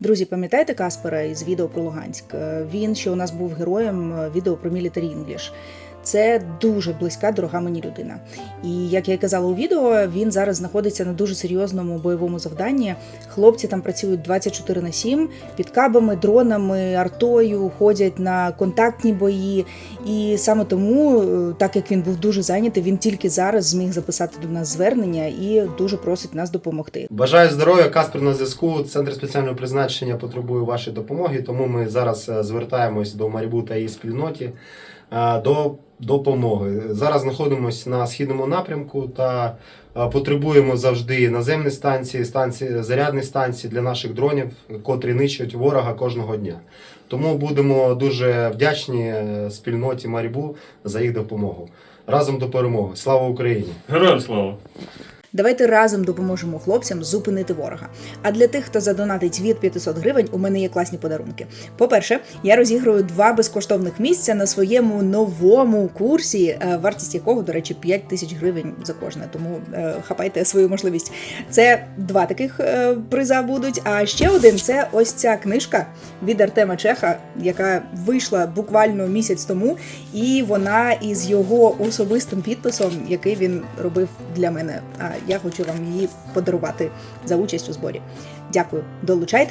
Друзі, пам'ятаєте Каспера із відео про Луганськ? Е, Він ще у нас був героєм е, відео про Military English. Це дуже близька, дорога мені людина. І як я й казала у відео, він зараз знаходиться на дуже серйозному бойовому завданні. Хлопці там працюють 24 на 7, під кабами, дронами, артою, ходять на контактні бої. І саме тому, е, так як він був дуже зайнятий, він тільки зараз зміг записати до нас звернення і дуже просить нас допомогти. Бажаю здоров'я, Каспер на зв'язку. Центр спеціального призначення потребує вашої допомоги, тому ми зараз е, звертаємось до Марібу та її спільноті до допомоги. Зараз знаходимося на східному напрямку та е, потребуємо завжди наземні станції, станції зарядні станції для наших дронів, котрі нищать ворога кожного дня. Тому будемо дуже вдячні е, спільноті Марібу за їх допомогу. Разом до перемоги. Слава Україні! Героям слава! Давайте разом допоможемо хлопцям зупинити ворога. А для тих, хто задонатить від 500 гривень, у мене є класні подарунки. По-перше, я розіграю два безкоштовних місця на своєму новому курсі, е, вартість якого, до речі, 5 тисяч гривень за кожне. Тому е, хапайте свою можливість. Це два таких е, приза будуть. А ще один це ось ця книжка від Артема Чеха, яка вийшла буквально місяць тому, і вона із його особистим підписом, який він робив для мене. Я хочу вам її подарувати за участь у зборі. Дякую, долучайтесь.